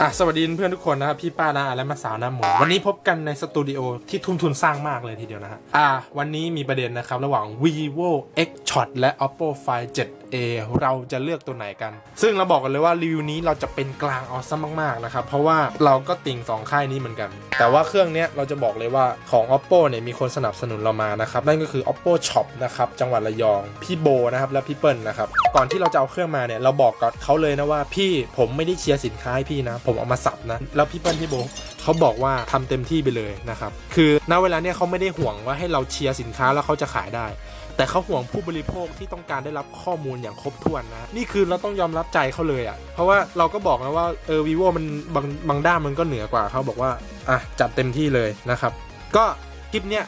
อะสวัสดีเพื่อนทุกคนนะครับพี่ป้านาและมาสาวน้ำหมูวันนี้พบกันในสตูดิโอที่ทุ่มทุนสร้างมากเลยทีเดียวนะฮะอะวันนี้มีประเด็นนะครับ ระหว่าง vivo x shot และ oppo find A เราจะเลือกตัวไหนกัน ซึ่งเราบอกกันเลยว่ารีวิวนี้เราจะเป็นกลางเอาซะมากๆนะครับ เพราะว่าเราก็ติ่งสองค่ายนี้เหมือนกัน แต่ว่าเครื่องเนี้ยเราจะบอกเลยว่าของ oppo เนี่ยมีคนสนับสนุนเรามานะครับ นั่นก็คือ oppo shop นะครับจังหวัดระยอง พี่โบนะครับและพี่เปิ้ลนะครับ ก่อนที่เราจะเอาเครื่องมาเนี่ยเราบอกกับเขาเลยนะว่าพี่ผมไม่ได้เชียร์สินค้าให้พี่นะ ผมเอามาสับนะ แล้วพี่เปิ้ลพี่โบเขาบอกว่าทำเต็มที่ไปเลยนะครับ คือณเวลาเนี่ยเขาไม่ได้ห่วงว่าให้เราเชียร์สินค้าแล้วเขาจะขายได้ แต่เขาห่วงผู้บริโภคที่ต้องการได้รับข้อมูลอย่างครบถ้วนนะ นี่คือเราต้องยอมรับใจเขาเลยอะ่ะ เพราะว่าเราก็บอกนะว่าเออวีโวมันบางบางด้านมันก็เหนือกว่าเขาบอกว่าอะจัดเต็มที่เลยนะครับ ก็คลิปเนี้ย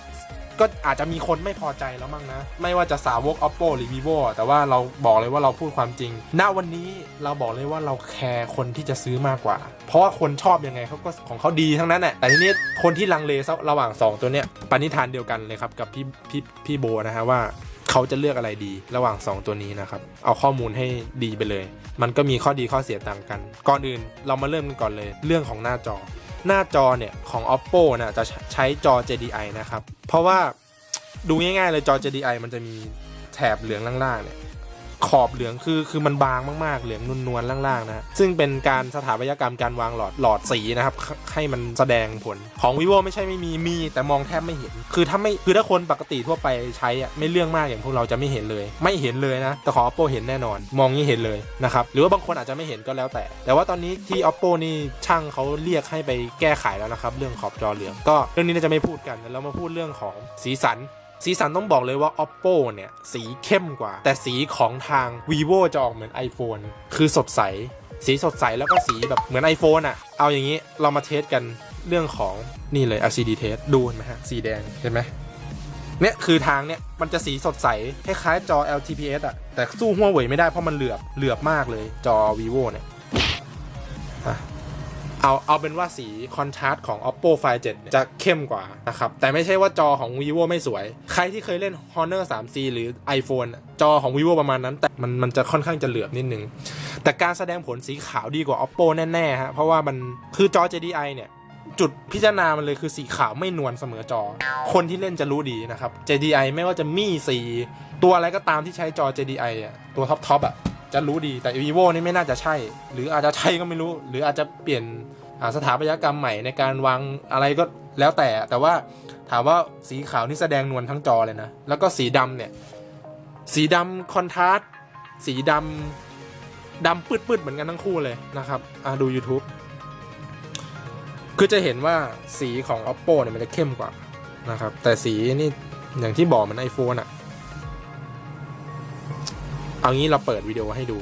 ก็อาจจะมีคนไม่พอใจแล้วมั้งนะ ไม่ว่าจะสาวก oppo หรือ vivo แต่ว่าเราบอกเลยว่าเราพูดความจริง ณ วันนี้เราบอกเลยว่าเราแคร์คนที่จะซื้อมากกว่า เพราะว่าคนชอบยังไงเขาก็ของเขาดีทั้งนั้นแหละ แต่ทีนี้คนที่ลังเลระหว่าง 2 ตัวเนี้ยปณิธานเดียวกันเลยครับกับพี่พี่พี่โบนะฮะว่าเขาจะเลือกอะไรดีระหว่าง 2 ตัวนี้นะครับ เอาข้อมูลให้ดีไปเลย มันก็มีข้อดีข้อเสียต่างกัน ก่อนอื่นเรามาเริ่มกันก่อนเลย เรื่องของหน้าจอ หน้าจอเนี่ยของ oppo นะจะใช้จอ JDI นะครับ เพราะว่าดูง่ายๆเลยจอ JDI มันจะมีแถบเหลืองล่างๆเนี่ย ขอบเหลืองคือคือมันบางมากๆ เหลืองนวลๆล่างๆนะซึ่งเป็นการสถาปัตยกรรมการวางหลอดหลอดสีนะครับ ให้มันแสดงผลของ vivo ไม่ใช่ไม่มีมี แต่มองแทบไม่เห็น คือถ้าไม่คือถ้าคนปกติทั่วไปใช้อะไม่เรื่องมากอย่างพวกเราจะไม่เห็นเลย ไม่เห็นเลยนะ แต่ของ oppo เห็นแน่นอน มองนี้เห็นเลยนะครับหรือว่าบางคนอาจจะไม่เห็นก็แล้วแต่ แต่ว่าตอนนี้ที่ oppo นี่ช่างเขาเรียกให้ไปแก้ไขแล้วนะครับเรื่องขอบจอเหลืองก็เรื่องนี้น่าจะไม่พูดกันแล้วมาพูดเรื่องของสีสัน สีสันต้องบอกเลยว่า oppo เนี่ย สีเข้มกว่า แต่สีของทาง vivo จะออกเหมือน iphone คือสดใส สีสดใสแล้วก็สีแบบเหมือน iphone อะเอาอย่างนี้เรามาเทสกันเรื่องของนี่เลย LCD test ดูเห็นไหมฮะ สีแดงเห็นไหมเนี่ยคือทางเนี่ยมันจะสีสดใส คล้ายๆจอ LTPS อะแต่สู้หัวเว่ยไม่ได้เพราะมันเหลือบเหลือบมากเลยจอ vivo เนี่ย เอาเอาเป็นว่าสีคอนทราสต์ของ oppo find 7 จะเข้มกว่านะครับ แต่ไม่ใช่ว่าจอของ vivo ไม่สวย ใครที่เคยเล่น honor 3c หรือ iphone จอของ vivo ประมาณนั้น แต่มันมันจะค่อนข้างจะเหลือบนิดนึง แต่การแสดงผลสีขาวดีกว่า oppo แน่ๆฮะเพราะว่ามันคือจอ JDI เนี่ยจุดพิจารณามันเลยคือสีขาวไม่นวลเสมอจอ คนที่เล่นจะรู้ดีนะครับ JDI ไม่ว่าจะมี่สีตัวอะไรก็ตามที่ใช้จอ JDI อะตัวท็อปทอปอะ จะรู้ดีแต่ vivo นี่ไม่น่าจะใช่ หรืออาจจะใช่ก็ไม่รู้ หรืออาจจะเปลี่ยนสถาปัตยกรรมใหม่ในการวางอะไรก็แล้วแต่ แต่ว่าถามว่าสีขาวนี่แสดงนวลทั้งจอเลยนะ แล้วก็สีดำเนี่ย สีดำคอนทราสต์สีดำดำปืดๆเหมือนกันทั้งคู่เลยนะครับดู YouTube คือจะเห็นว่าสีของ oppo เนี่ยมันจะเข้มกว่านะครับ แต่สีนี่อย่างที่บอกเหมัน iphone อะ เอางี้เราเปิดวิดีโอให้ดู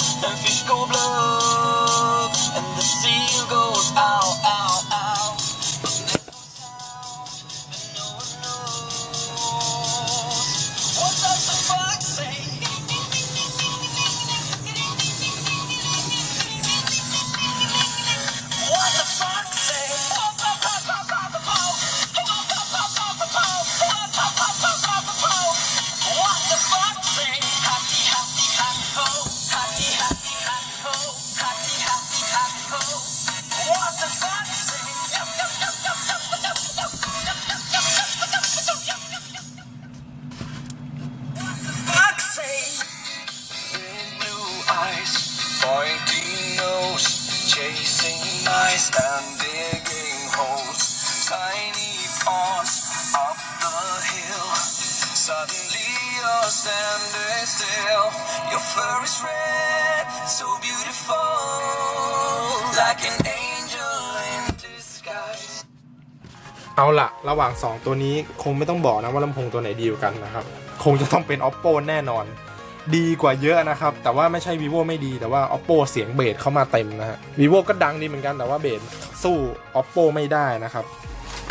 c'est Un fiche เอาละระหว่าง 2 ตัวนี้คงไม่ต้องบอกนะว่าลำโพงตัวไหนดีกว่ากันนะครับ คงจะต้องเป็น oppo แน่นอน ดีกว่าเยอะนะครับ แต่ว่าไม่ใช่ vivo ไม่ดีแต่ว่า oppo เสียงเบสเข้ามาเต็มนะฮะ vivo ก็ดังดีเหมือนกันแต่ว่าเบสสู้ oppo ไม่ได้นะครับ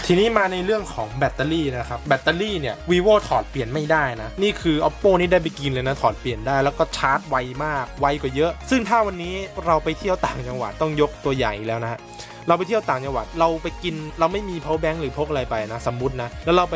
ทีนี้มาในเรื่องของแบตเตอรี่นะครับ แบตเตอรี่เนี่ย vivo ถอดเปลี่ยนไม่ได้นะ นี่คือ oppo นี่ได้ไปกินเลยนะถอดเปลี่ยนได้แล้วก็ชาร์จไวมากไวกว่าเยอะ ซึ่งถ้าวันนี้เราไปเที่ยวต่างจังหวัดต้องยกตัวใหญ่แล้วนะฮะ เราไปเที่ยวต่างจังหวัด เราไปกินเราไม่มี power bank หรือพกอะไรไปนะ สมมตินะ แล้วเราไป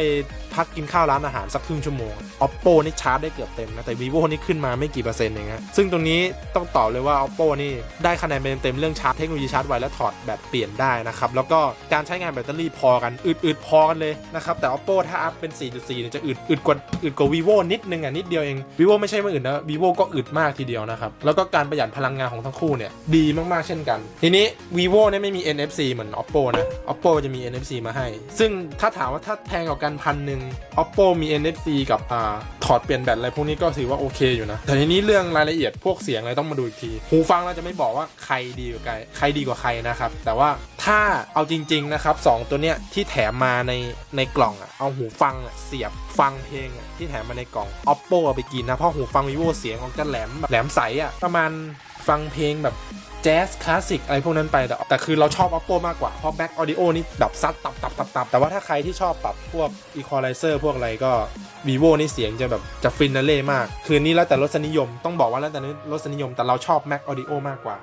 พักกินข้าวร้านอาหารสักครึ่งชั่วโมง oppo นี่ชาร์จได้เกือบเต็มนะ แต่ vivo นี่ขึ้นมาไม่กี่เปอร์เซ็นต์เองฮะซึ่งตรงนี้ต้องตอบเลยว่า oppo นี่ได้คะแนนเต็มๆเรื่องชาร์จเทคโนโลยีชาร์จไวและถอดแบตเปลี่ยนได้นะครับแล้วก็การใช้งานแบตเตอรี่พอกันอึดๆพอกันเลยนะครับแต่ oppo ถ้าอัพเป็น 4.4เนี่ยจะอึดอึดกว่าอึดกว่า vivo นิดนึงอะนิดเดียวเอง vivo ไม่ใช่ไม่อึดนะ vivo ก็อึดมากทีเดียวนะครับแล้วก็การประหยัดพลังงานของทั้งคู่เนี่ยดีมากๆเช่นกัน ทีนี้ vivo เนี่ยไม่มี NFC เหมือน oppo นะ oppo จะมี NFC มาให้ ซึ่งถ้าถามว่าถ้าแพงกว่ากันพันหนึ่ง oppo มี NFC กับอ่าถอดเปลี่ยนแบตอะไรพวกนี้ก็ถือว่าโอเคอยู่นะ แต่ทีนี้เรื่องรายละเอียดพวกเสียงอะไรต้องมาดูอีกที หูฟังเราจะไม่บอกว่าใครดีกว่าใครใครดีกว่าใครนะครับ แต่ว่าถ้าเอาจริง ๆ นะครับสองตัวเนี้ยที่แถมมาในในกล่องอะเอาหูฟังอะเสียบฟังเพลงอะที่แถมมาในกล่อง oppo เอาไปกินนะเพราะหูฟัง vivo เสียงออกจะแหลมแบบแหลมใสอะประมาณฟังเพลงแบบ แจ๊สคลาสสิกอะไรพวกนั้นไปแต่แต่คือเราชอบ oppo มากกว่า เพราะ back audio นี่แบบซัดตับตับตับตับแต่ว่าถ้าใครที่ชอบปรับพวก equalizer พวกอะไรก็ vivo นี่เสียงจะแบบจะฟินนาเล่มาก คือนี่แล้วแต่รสนิยมต้องบอกว่าแล้วแต่รสนิยมแต่เราชอบ mac audio มากกว่า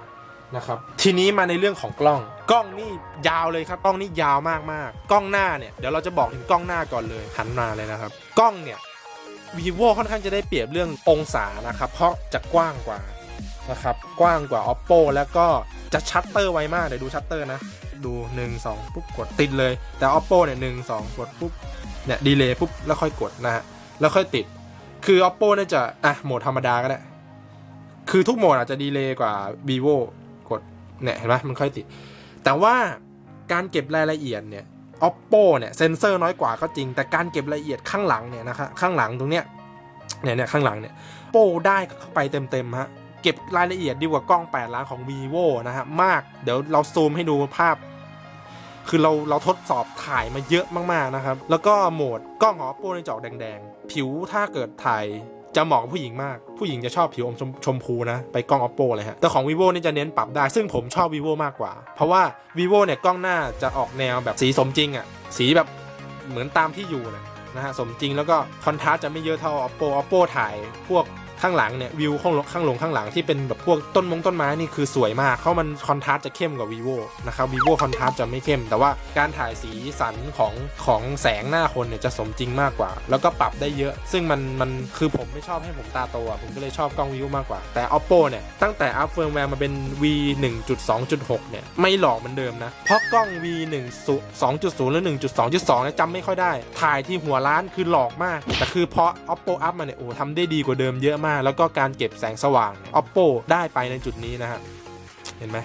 นะครับทีนี้มาในเรื่องของกล้อง กล้องนี่ยาวเลยครับกล้องนี่ยาวมากๆกล้องหน้าเนี่ยเดี๋ยวเราจะบอกถึงกล้องหน้าก่อนเลยหันมาเลยนะครับ กล้องเนี่ย vivo ค่อนข้างจะได้เปรียบเรื่ององศานะครับเพราะจะกว้างกว่า นะครับ กว้างกว่า oppo แล้วก็จะชัตเตอร์ไวมากเดี๋ยวดูชัตเตอร์นะ ดู 1 2 ปุ๊บกดติดเลย แต่ oppo เนี่ยหนึ่งสองกดปุ๊บเนี่ยดีเลย์ปุ๊บแล้วค่อยกดนะฮะแล้วค่อยติด คือ oppo เนี่ยจะอะโหมดธรรมดาก็ได้คือทุกโหมดอาจจะดีเลย์กว่า vivo กดเนี่ยเห็นไหมมันค่อยติด แต่ว่าการเก็บรายละเอียดเนี่ย oppo เนี่ยเซนเซอร์น้อยกว่าก็จริง แต่การเก็บรายละเอียดข้างหลังเนี่ยนะครับข้างหลังตรงเนี้ยเนี่ยเนี่ยข้างหลังเนี่ย oppo ได้เข้าไปเต็มๆฮะ เก็บรายละเอียดดีกว่ากล้อง 8 ล้านของ vivo นะฮะมากเดี๋ยวเราซูมให้ดูภาพ คือเราเราทดสอบถ่ายมาเยอะมากๆนะครับ แล้วก็โหมดกล้องของ oppo ในจอกแดงๆ ผิวถ้าเกิดถ่ายจะเหมาะกับผู้หญิงมาก ผู้หญิงจะชอบผิวอมชมชมพูนะ ไปกล้อง oppo เลยฮะ แต่ของ vivo นี่จะเน้นปรับได้ ซึ่งผมชอบ vivo มากกว่า เพราะว่า vivo เนี่ยกล้องหน้าจะออกแนวแบบสีสมจริงอะ่ะ สีแบบเหมือนตามที่อยู่นะนะฮะ สมจริงแล้วก็คอนทราสต์จะไม่เยอะเท่า oppo oppo ถ่ายพวก ข้างหลังเนี่ยวิวข้างลงข้างลงข้างหลังที่เป็นแบบพวกต้นมงต้นไม้นี่คือสวยมากเขามันคอนทราสต์จะเข้มกว่า vivo นะครับ vivo คอนทราสต์จะไม่เข้ม แต่ว่าการถ่ายสีสันของของแสงหน้าคนเนี่ยจะสมจริงมากกว่า แล้วก็ปรับได้เยอะ ซึ่งมันมันคือผมไม่ชอบให้ผมตาโตอะผมก็เลยชอบกล้อง vivo มากกว่า แต่ oppo เนี่ยตั้งแต่อัพเฟิร์มแวร์มาเป็น v 1.2.6เนี่ยไม่หลอกเหมือนเดิมนะเพราะกล้อง v 1 2.0หรือ1.2.2เนี่ยจำไม่ค่อยได้ ถ่ายที่หัวล้านคือหลอกมากแต่คือพอ oppo up มาเนี่ยโอ้ทำได้ดีกว่าเดิมเยอะมากแล้วก็การเก็บแสงสว่าง oppo ได้ไปในจุดนี้นะฮะเห็นไหม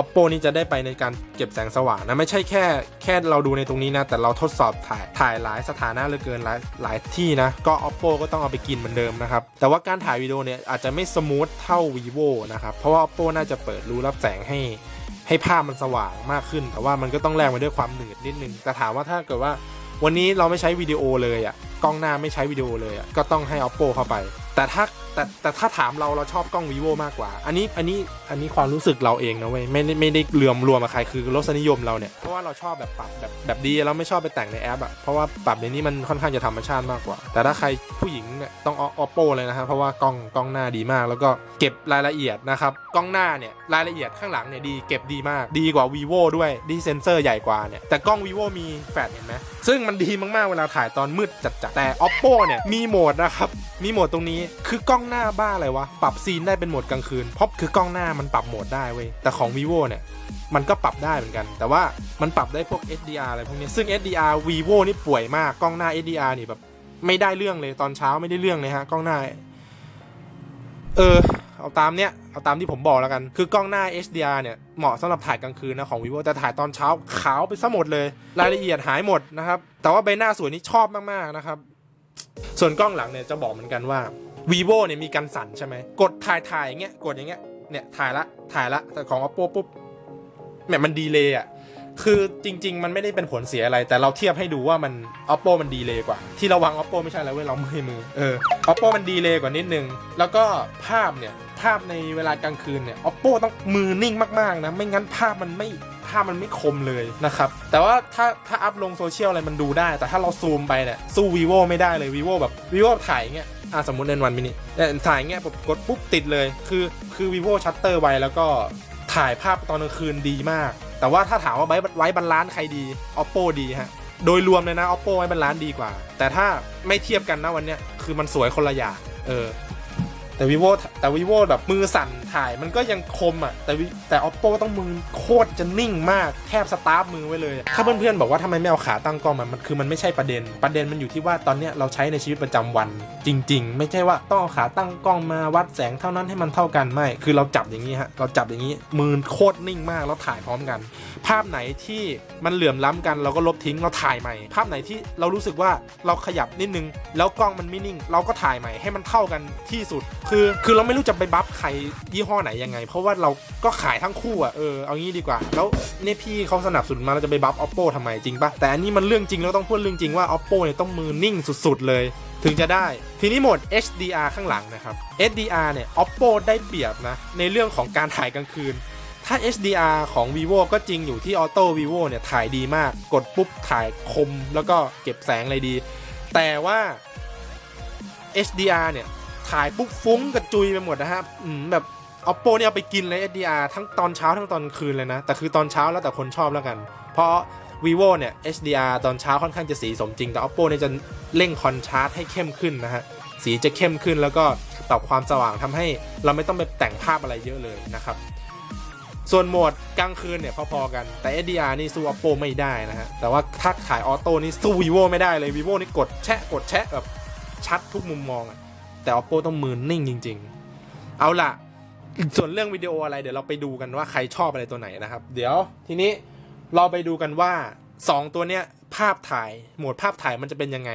oppo นี่จะได้ไปในการเก็บแสงสว่างนะไม่ใช่แค่แค่เราดูในตรงนี้นะ แต่เราทดสอบถ่ายถ่ายหลายสถานะเหลือเกินหลายหลายที่นะ ก็ oppo ก็ต้องเอาไปกินเหมือนเดิมนะครับ แต่ว่าการถ่ายวิดีโอเนี่ยอาจจะไม่สมูทเท่า vivo นะครับ เพราะว่า oppo น่าจะเปิดรูรับแสงให้ให้ภาพมันสว่างมากขึ้น แต่ว่ามันก็ต้องแลกมาด้วยความหนืดนิดนึง แต่ถามว่าถ้าเกิดว่าวันนี้เราไม่ใช้วิดีโอเลยอะ่ะ กล้องหน้าไม่ใช้วิดีโอเลยอะก็ต้องให้ oppo เข้าไป แต่ถ้า แต่แต่ถ้าถามเราเราชอบกล้อง vivo มากกว่า อันนี้อันนี้อันนี้ความรู้สึกเราเองนะเว้ยไม่ได้ไม่ได้รวมรวมกับใครคือรสนิยมเราเนี่ยเพราะว่าเราชอบแบบปรับแบบแบบดีเราไม่ชอบไปแต่งในแอปอะ่ะเพราะว่าปรับในนี้มันค่อนข้างจะธรรมชาติมากกว่า แต่ถ้าใครผู้หญิงเนี่ยต้อง oppo เลยนะครับเพราะว่ากล้องกล้องหน้าดีมาก แล้วก็เก็บรายละเอียดนะครับกล้องหน้าเนี่ยรายละเอียดข้างหลังเนี่ยดีเก็บดีมาก ดีกว่า vivo ด้วยดีเซนเซอร์ใหญ่กว่าเนี่ยแต่กล้อง vivo มีแฟลชเห็นไหมซึ่งมันดีมากๆเวลาถ่ายตอนมืดจัดๆแต่ oppo เนี่ยมีโหมดนะครับมีโหมดตรงนี้คือกล้องหน้าบ้าอะไรวะ ปรับซีนได้เป็นโหมดกลางคืน เพราะคือกล้องหน้ามันปรับโหมดได้เว้ย แต่ของ vivo เนี่ย มันก็ปรับได้เหมือนกัน แต่ว่ามันปรับได้พวก SDR อะไรพวกนี้ ซึ่ง SDR vivo นี่ป่วยมาก กล้องหน้า SDR นี่แบบ ไม่ได้เรื่องเลย ตอนเช้าไม่ได้เรื่องเลยฮะ กล้องหน้า เออ เอาตามเนี้ย เอาตามที่ผมบอกแล้วกัน คือกล้องหน้า HDR เนี่ย เหมาะสำหรับถ่ายกลางคืนนะของ vivo แต่ถ่ายตอนเช้าขาวไปซะหมดเลย รายละเอียดหายหมดนะครับ แต่ว่าใบหน้าสวยนี่ชอบมากๆนะครับ ส่วนกล้องหลังเนี่ยจะบอกเหมือนกันว่า vivo เนี่ยมีกันสั่นใช่ไหมกดถ่ายถ่ายอย่างเงี้ยกดอย่างเงี้ยเนี่ยถ่ายละถ่ายละแต่ของ oppo ปุ๊บเนี่ยมันดีเลยอะคือจริง ๆ มันไม่ได้เป็นผลเสียอะไร แต่เราเทียบให้ดูว่ามัน oppo มันดีเลยกว่า ที่เราวาง oppo ไม่ใช่แล้วเว้ยเราไม่มือเออ oppo มันดีเลยกว่านิดนึง แล้วก็ภาพเนี่ยภาพในเวลากลางคืนเนี่ย oppo ต้องมือนิ่งมากๆนะไม่งั้นภาพมันไม่ภาพมันไม่คมเลยนะครับ แต่ว่าถ้าถ้าอัพลงโซเชียลอะไรมันดูได้ แต่ถ้าเราซูมไปเนี่ยสู้ vivo ไม่ได้เลย vivo แบบ vivo ถ่ายอย่างเงี้ย อะสมมติเนวันมินิแต่ถ่ายเงี้ยกดปุ๊บติดเลย คือคือ vivo ชัตเตอร์ไวแล้วก็ถ่ายภาพตอนกลางคืนดีมาก แต่ว่าถ้าถามว่าไว้ไว้บรรลานใครดี oppo ดีฮะ โดยรวมเลยนะ oppo ไว้บรรลานดีกว่า แต่ถ้าไม่เทียบกันนะวันเนี้ยคือมันสวยคนละอย่างเออแต่ vivo แต่ vivo แบบมือสั่น ถ่ายมันก็ยังคมอะ แต่แต่ oppo ต้องมือโคตรจะนิ่งมากแทบสตาร์ฟมือไว้เลย ถ้าเพื่อนๆบอกว่าทำไมไม่เอาขาตั้งกล้องมันมันคือมันไม่ใช่ประเด็น ประเด็นมันอยู่ที่ว่าตอนเนี้ยเราใช้ในชีวิตประจำวัน จริง ๆ ไม่ใช่ว่าต้องเอาขาตั้งกล้องมาวัดแสงเท่านั้นให้มันเท่ากันไม่ คือเราจับอย่างนี้ฮะเราจับอย่างนี้มือโคตรนิ่งมากแล้วถ่ายพร้อมกัน ภาพไหนที่มันเหลื่อมล้ำกันเราก็ลบทิ้งเราถ่ายใหม่ ภาพไหนที่เรารู้สึกว่าเราขยับนิดนึง แล้วกล้องมันไม่นิ่ง เราก็ถ่ายใหม่ให้มันเท่ากันที่สุด คือคือเราไม่รู้จะไปบัฟใครยี่ห้อไหนยังไง เพราะว่าเราก็ขายทั้งคู่อะเออเอางี้ดีกว่า แล้วเนี่ยพี่เขาสนับสนุนมาเราจะไปบัฟ oppo ทำไมจริงปะแต่อันนี้มันเรื่องจริงเราต้องพูดเรื่องจริงว่า oppo เนี่ยต้องมือนิ่งสุดๆ เลย ถึงจะได้ ทีนี้โหมด HDR ข้างหลังนะครับ HDR เนี่ย oppo ได้เปรียบนะในเรื่องของการถ่ายกลางคืนถ้า HDR ของ vivo ก็จริงอยู่ที่ auto vivo เนี่ย ถ่ายดีมาก กดปุ๊บ ถ่ายคม แล้วก็เก็บแสงอะไรดี แต่ว่า HDR เนี่ย ถ่ายปุ๊บฟุ้งกระจุยไปหมดนะครับแบบ oppo เนี่ยเอาไปกินเลย HDR ทั้งตอนเช้าทั้งตอนคืนเลยนะ แต่คือตอนเช้าแล้วแต่คนชอบแล้วกัน เพราะ vivo เนี่ย HDR ตอนเช้าค่อนข้างจะสีสมจริง แต่ oppo เนี่ยจะเร่งคอนทราสต์ให้เข้มขึ้นนะฮะ สีจะเข้มขึ้นแล้วก็ปรับความสว่างทำให้เราไม่ต้องไปแต่งภาพอะไรเยอะเลยนะครับ ส่วนโหมดกลางคืนเนี่ยพอๆกัน แต่ HDR นี่สู้ oppo ไม่ได้นะฮะ แต่ว่าถ้าถ่ายออโต้นี่สู้ vivo ไม่ได้เลย vivo นี่กดแชะกดแชะแบบชัดทุกมุมมอง แต่ oppo ต้องมือนิ่งจริง ๆ เอาล่ะ ส่วนเรื่องวิดีโออะไรเดี๋ยวเราไปดูกันว่าใครชอบอะไรตัวไหนนะครับ เดี๋ยวทีนี้เราไปดูกันว่า 2 ตัวเนี้ยภาพถ่ายโหมดภาพถ่ายมันจะเป็นยังไง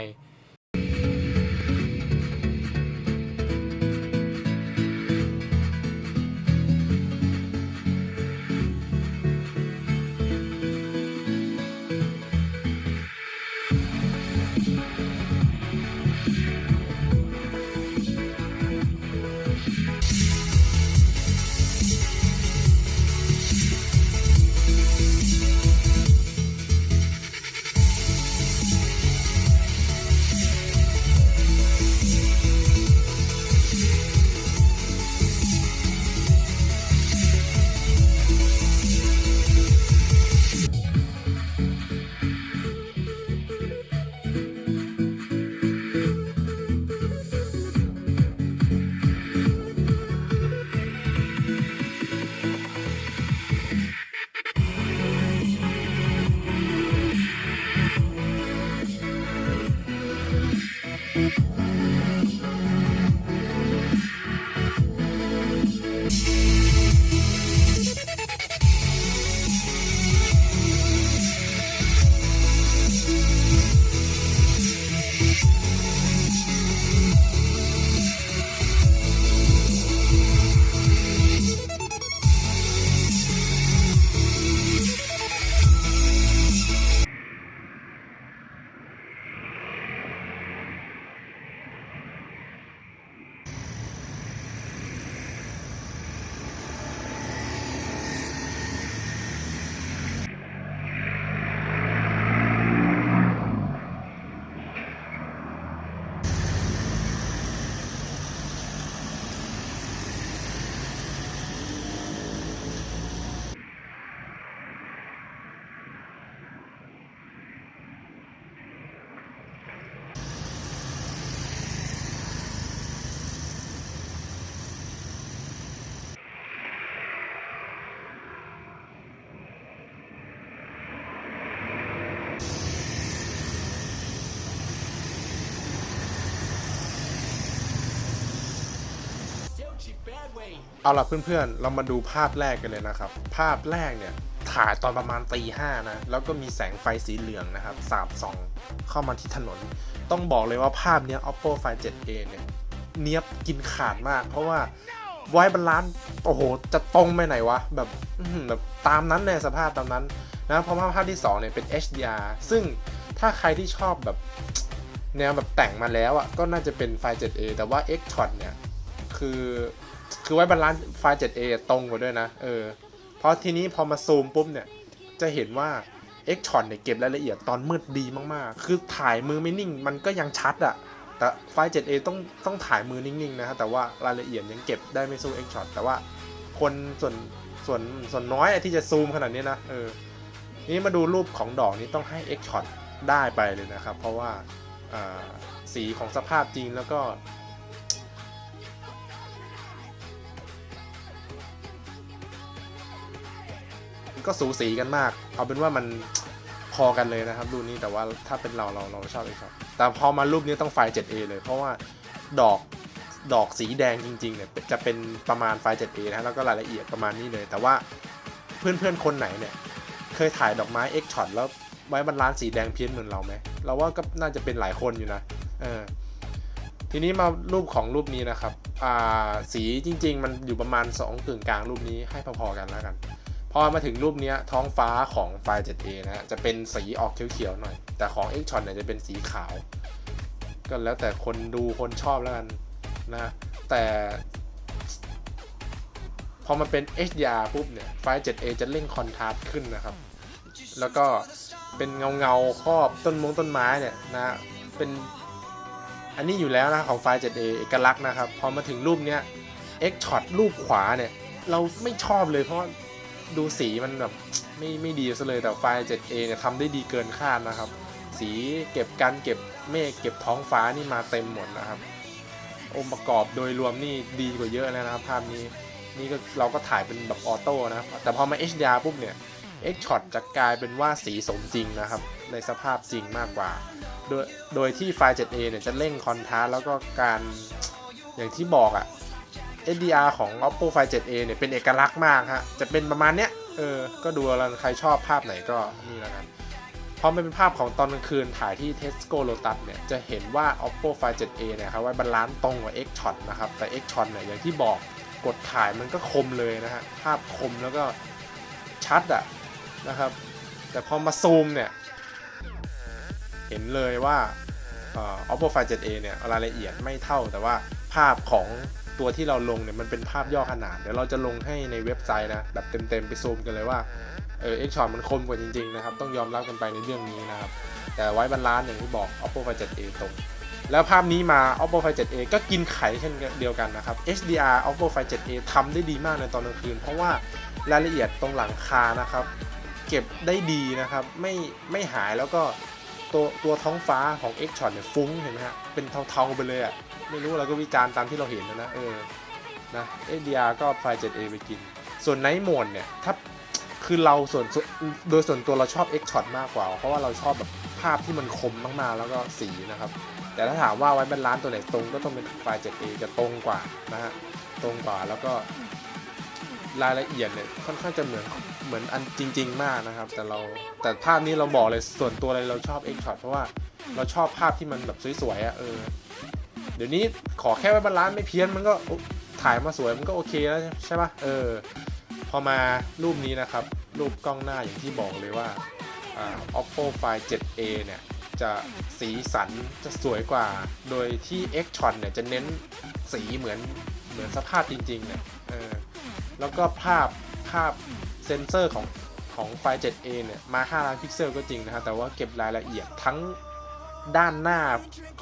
เอาล่ะเพื่อนๆ เรามาดูภาพแรกกันเลยนะครับ ภาพแรกเนี่ยถ่ายตอนประมาณตีห้านะ แล้วก็มีแสงไฟสีเหลืองนะครับ สาดส่องเข้ามาที่ถนน ต้องบอกเลยว่าภาพเนี้ย oppo find 7a เนี่ยเนี้ยบกินขาดมาก เพราะว่าไว้บาลานซ์โอ้โห จะตรงไปไหนวะ แบบแบบตามนั้นเลยสภาพตามนั้นนะเพราะว่าภาพที่2เนี่ยเป็น HDR ซึ่งถ้าใครที่ชอบแบบแนวแบบแต่งมาแล้วอะก็น่าจะเป็นไฟ 7a แต่ว่า X shot เนี่ย คือ คือไว้บาลานซ์ไฟล์ 7a ตรงกว่าด้วยนะ เออ เพราะทีนี้พอมาซูมปุ๊บเนี่ย จะเห็นว่า X shot เนี่ยเก็บรายละเอียดตอนมืดดีมากๆ คือถ่ายมือไม่นิ่งมันก็ยังชัดอะแต่ไฟล์ 7a ต้องต้องถ่ายมือนิ่งๆนะฮะ แต่ว่ารายละเอียดยังเก็บได้ไม่สู้ X shot แต่ว่าคนส่วนส่วนส่วนน้อยที่จะซูมขนาดนี้นะ เออ นี่มาดูรูปของดอกนี้ต้องให้ X shot ได้ไปเลยนะครับ เพราะว่าสีของสภาพจริงแล้วก็ ก็สูสีกันมาก เอาเป็นว่ามันพอกันเลยนะครับรูปนี้แต่ว่าถ้าเป็นเราเราเราชอบเอชอแต่พอมารูปนี้ต้องไฟ 7A เลย เพราะว่าดอกดอกสีแดงจริงๆเนี่ยจะเป็นประมาณไฟ 7A นะแล้วก็รายละเอียดประมาณนี้เลย แต่ว่าเพื่อนๆคนไหนเนี่ยเคยถ่ายดอกไม้ X shot แล้วไว้บรรลานสีแดงเพี้ยนเหมือนเราไหมเราว่าก็น่าจะเป็นหลายคนอยู่นะเออทีนี้มารูปของรูปนี้นะครับ อ่า สีจริง ๆ มันอยู่ประมาณ2กึ่งกลางรูปนี้ให้พอๆกันแล้วกัน พอมาถึงรูปนี้ท้องฟ้าของไฟล์ 7A นะฮะจะเป็นสีออกเขียวๆหน่อย แต่ของ X Shot เนี่ยจะเป็นสีขาว ก็แล้วแต่คนดูคนชอบแล้วกันนะแต่พอมาเป็น HDR ปุ๊บเนี่ยไฟล์ 7A จะเร่งคอนทราสต์ขึ้นนะครับ แล้วก็เป็นเงาเงาๆครอบต้นมงต้นไม้เนี่ยนะเป็นอันนี้อยู่แล้วนะของไฟล์ 7A เอกลักษณ์นะครับ พอมาถึงรูปเนี้ย X Shot รูปขวาเนี่ย เราไม่ชอบเลยเพราะ ดูสีมันแบบไม่ไม่ดีซะเลยแต่ไฟล์ 7A เนี่ยทำได้ดีเกินคาดนะครับ สีเก็บกันเก็บเมฆเก็บท้องฟ้านี่มาเต็มหมดนะครับ องค์ประกอบโดยรวมนี่ดีกว่าเยอะแล้วนะครับภาพนี้นี่ก็เราก็ถ่ายเป็นแบบออโต้นะครับ แต่พอมา HDR ปุ๊บเนี่ย X Shot จะกลายเป็นว่าสีสมจริงนะครับ ในสภาพจริงมากกว่า โดยโดยที่ไฟล์ 7A เนี่ยจะเร่งคอนทราสต์แล้วก็การอย่างที่บอกอะ HDR ของ Oppo Find 7a เนี่ยเป็นเอกลักษณ์มากฮะ จะเป็นประมาณเนี้ย เออ ก็ดูแล้วใครชอบภาพไหนก็นี่แล้วกันพอมันเป็นภาพของตอนกลางคืนถ่ายที่ Tesco Lotus เนี่ย จะเห็นว่า Oppo Find 7a เนี่ยครับไว้บาลานซ์ตรงกว่า X Shot นะครับ แต่ X Shot เนี่ยอย่างที่บอกกดถ่ายมันก็คมเลยนะฮะ ภาพคมแล้วก็ชัดอะนะครับ แต่พอมาซูมเนี่ย เห็นเลยว่า Oppo Find 7a เนี่ยรายละเอียดไม่เท่าแต่ว่าภาพของ ตัวที่เราลงเนี่ยมันเป็นภาพย่อขนาด เดี๋ยวเราจะลงให้ในเว็บไซต์นะ แบบเต็มๆไปซูมกันเลยว่าเออ X Shot มันคมกว่าจริงๆนะครับ ต้องยอมรับกันไปในเรื่องนี้นะครับ แต่ไว้บรรลานอย่างที่บอก Oppo Find 7a ตรง แล้วภาพนี้มา Oppo Find 7a ก็กินไข่เช่นเดียวกันนะครับ HDR Oppo Find 7a ทำได้ดีมากในตอนกลางคืน เพราะว่ารายละเอียดตรงหลังคานะครับ เก็บได้ดีนะครับ ไม่ไม่หายแล้วก็ตัวตัวท้องฟ้าของ X Shot เนี่ยฟุ้งเห็นไหมฮะเป็นเทาๆไปเลยอะ่ะ ไม่รู้เราก็วิจารณ์ตามที่เราเห็นนะนะเออนะ HDR ก็ไฟล์ 7A ไปกิน ส่วน Night Mode เนี่ยถ้าคือเราส่วนโดยส่วนตัวเราชอบ X Shot มากกว่า เพราะว่าเราชอบแบบภาพที่มันคมมากๆ แล้วก็สีนะครับ แต่ถ้าถามว่าไว้บรรลานตัวไหนตรงก็ต้องเป็นไฟล์ 7A จะตรงกว่านะฮะตรงกว่าแล้วก็รายละเอียดเนี่ยค่อนข้างจะเหมือนเหมือนอันจริง ๆ มากนะครับ แต่เราแต่ภาพนี้เราบอกเลยส่วนตัวเลยเราชอบ X Shot เพราะว่าเราชอบภาพที่มันแบบสวยๆอะเออ ดี๋ยวนี้ขอแค่ไว้บรรลานซ์ไม่เพี้ยนมันก็ถ่ายมาสวยมันก็โอเคแล้วใช่ปะเออ พอมารูปนี้นะครับ รูปกล้องหน้าอย่างที่บอกเลยว่า oppo find 7a เนี่ย จะสีสันจะสวยกว่า โดยที่ x shot เนี่ยจะเน้นสีเหมือนเหมือนสภาพจริงๆเนี่ยเออแล้วก็ภาพภาพเซนเซอร์ของของไฟ 7a เนี่ย มา5ล้านพิกเซลก็จริงนะครับแต่ว่าเก็บรายละเอียดทั้ง ด้านหน้า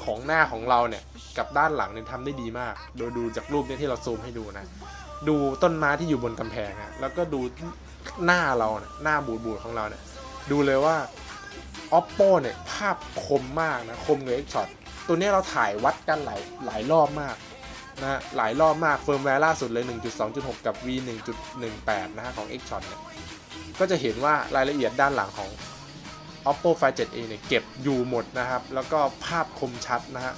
ของหน้าของเราเนี่ยกับด้านหลังเนี่ยทำได้ดีมาก โดยดูจากรูปเนี่ยที่เราซูมให้ดูนะ ดูต้นไม้ที่อยู่บนกำแพงฮะแล้วก็ดูหน้าเราเนี่ยหน้าบูดบูดของเราเนี่ยดูเลยว่า oppo เนี่ยภาพคมมากนะคมกับ x shot ตัวนี้เราถ่ายวัดกันหลายหลายรอบมากนะหลายรอบมากเฟิร์มแวร์ล่าสุดเลย 1.2.6 กับ v 1.18 นะฮะของ x shot เนี่ยก็จะเห็นว่ารายละเอียดด้านหลังของ oppo find 7a เนี่ยเก็บอยู่หมดนะครับ แล้วก็ภาพคมชัดนะฮะ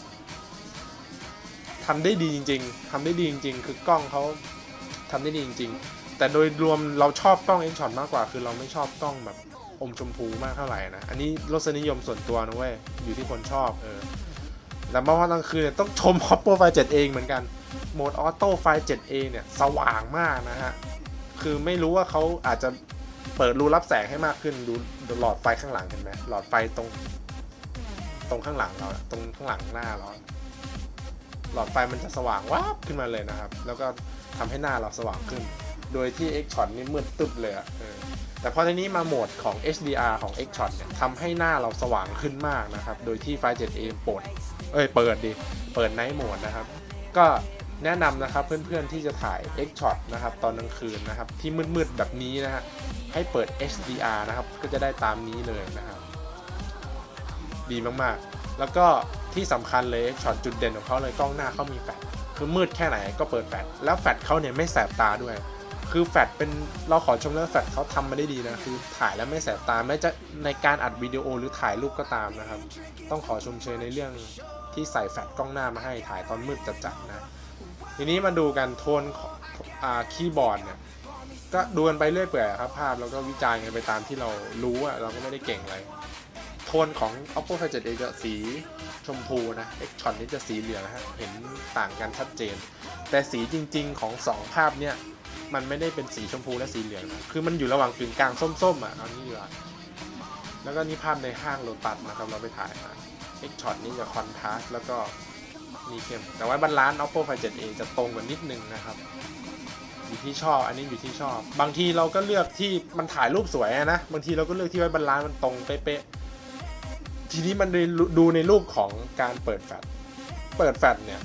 ทำได้ดีจริง ๆทำได้ดีจริง ๆ คือกล้องเขาทำได้ดีจริง ๆ แต่โดยรวมเราชอบกล้อง X shot มากกว่า คือเราไม่ชอบกล้องแบบอมชมพูมากเท่าไหร่นะ อันนี้รสนิยมส่วนตัวนะเว้ย อยู่ที่คนชอบเออแต่เมื่อวันกลางคืนต้องชม Oppo Find 7เองเหมือนกัน โหมดออโต้ Find 7 a เนี่ยสว่างมากนะฮะ คือไม่รู้ว่าเขาอาจจะ เปิดรูรับแสงให้มากขึ้นดูหลอดไฟข้างหลังเห็นไหมหลอดไฟตรง ตรงข้างหลังเราตรงข้างหลังหน้าเราหลอดไฟมันจะสว่างวาบขึ้นมาเลยนะครับ แล้วก็ทำให้หน้าเราสว่างขึ้น โดยที่ X Shot นี่มืดตึ๊บเลยอะแต่พอทีนี้มาโหมดของ HDR ของ X Shot เนี่ยทำให้หน้าเราสว่างขึ้นมากนะครับ โดยที่ไฟ 7A เปิดเอ้ยเปิดดิ เปิด Night Mode นะครับ ก็ แนะนำนะครับเพื่อนๆที่จะถ่าย X Shot นะครับตอนกลางคืนนะครับที่มืดๆแบบนี้นะฮะให้เปิด HDR นะครับก็จะได้ตามนี้เลยนะครับดีมากๆ แล้วก็ที่สำคัญเลยช็อตจุดเด่นของเขาเลยกล้องหน้าเขามีแฟลชคือมืดแค่ไหนก็เปิดแฟลชแล้วแฟลชเขาเนี่ยไม่แสบตาด้วย คือแฟลชเป็นเราขอชมเรื่องแฟลชเขาทำมาได้ดีนะคือถ่ายแล้วไม่แสบตาแม้จะในการอัดวิดีโอหรือถ่ายรูปก็ตามนะครับ ต้องขอชมเชยในเรื่องที่ใส่แฟลชกล้องหน้ามาให้ถ่ายตอนมืดจัดๆนะ ทีนี้มาดูกันโทนของคีย์บอร์ดเนี่ยก็ดูกันไปเรื่อยเปื่อยครับภาพแล้วก็วิจารณ์กันไปตามที่เรารู้อะเราก็ไม่ได้เก่งอะไรโทนของ Oppo Find 7a จะสีชมพูนะ X Shot นี่จะสีเหลืองนะฮะเห็นต่างกันชัดเจน แต่สีจริง ๆ ของ 2 ภาพเนี่ยมันไม่ได้เป็นสีชมพูและสีเหลืองนะคือมันอยู่ระหว่างกึ่งกลางส้มๆอะเอานี้ดีกว่าแล้วก็นี่ภาพในห้างโลตัสนะครับเราไปถ่ายมา X Shot นี่จะคอนทราสต์แล้วก็ มีเข้ม แต่ว่าบรรลานซ์ Oppo Find 7a จะตรงกันนิดนึงนะครับ อยู่ที่ชอบ อันนี้อยู่ที่ชอบ บางทีเราก็เลือกที่มันถ่ายรูปสวยนะ บางทีเราก็เลือกที่ไว้บรรลานซ์มันตรงเป๊ะๆทีนี้มันดูในรูปของการเปิดแฟลชเปิดแฟลชเนี่ย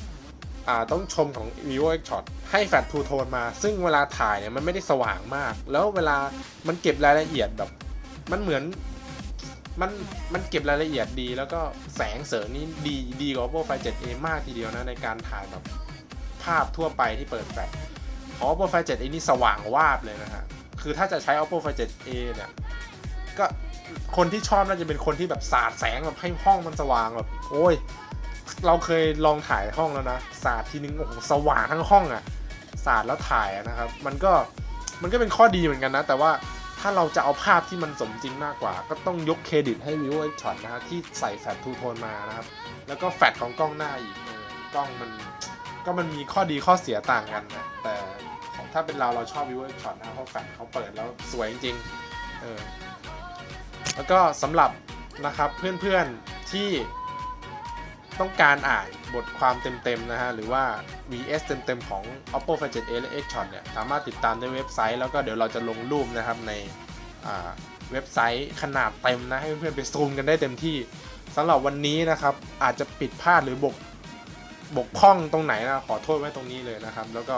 ต้องชมของ vivo X Shot ให้แฟลชทูโทนมา ซึ่งเวลาถ่ายเนี่ยมันไม่ได้สว่างมาก แล้วเวลามันเก็บรายละเอียดแบบ มันเหมือน มันมันเก็บรายละเอียดดีแล้วก็แสงเสริงนี่ดีดีกว่า Oppo Find 7a มากทีเดียวนะในการถ่ายแบบภาพทั่วไปที่เปิดแฟลชของ Oppo Find 7a นี่สว่างวาบเลยนะฮะ คือถ้าจะใช้ Oppo Find 7a เนี่ยก็คนที่ชอบน่าจะเป็นคนที่แบบสาดแสงแบบให้ห้องมันสว่างแบบโอ้ย เราเคยลองถ่ายห้องแล้วนะสาดทีนึงโอ้โหสว่างทั้งห้องอะ่ะสาดแล้วถ่ายนะครับ มันก็มันก็เป็นข้อดีเหมือนกันนะ แต่ว่า ถ้าเราจะเอาภาพที่มันสมจริงมากกว่า ก็ต้องยกเครดิตให้ vivo X Shot นะฮะที่ใส่แฟลชทูโทนมานะครับ แล้วก็แฟลชของกล้องหน้าอีกเออกล้องมันก็มันมีข้อดีข้อเสียต่างกันนะแต่ถ้าเป็นเราเราชอบ vivo X Shot นะเพราะแฟลชเขาเปิดแล้วสวยจริงเออแล้วก็สำหรับนะครับเพื่อนๆที่ ต้องการอ่านบทความเต็มๆนะฮะ หรือว่า VS เต็มๆของ Oppo Find 7a และ X Shot เนี่ย สามารถติดตามในเว็บไซต์ แล้วก็เดี๋ยวเราจะลงรูปนะครับในเว็บไซต์ขนาดเต็มนะ ให้เพื่อนๆไปซูมกันได้เต็มที่สำหรับวันนี้นะครับ อาจจะผิดพลาดหรือบกบกพร่องตรงไหนนะ ขอโทษไว้ตรงนี้เลยนะครับ แล้วก็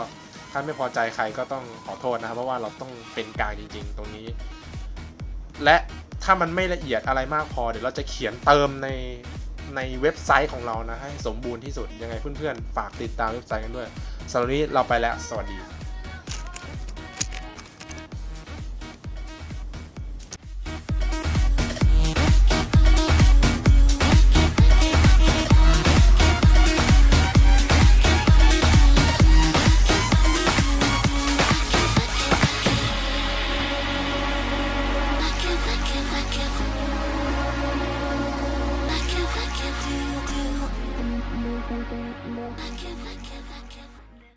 ถ้าไม่พอใจใครก็ต้องขอโทษนะครับ เพราะว่าเราต้องเป็นกลางจริง ๆ ตรงนี้ และถ้ามันไม่ละเอียดอะไรมากพอ เดี๋ยวเราจะเขียนเติมใน ในเว็บไซต์ของเรานะให้สมบูรณ์ที่สุดยังไงเพื่อนๆฝากติดตามเว็บไซต์กันด้วยสำหรับวันนี้เราไปแล้ว สวัสดี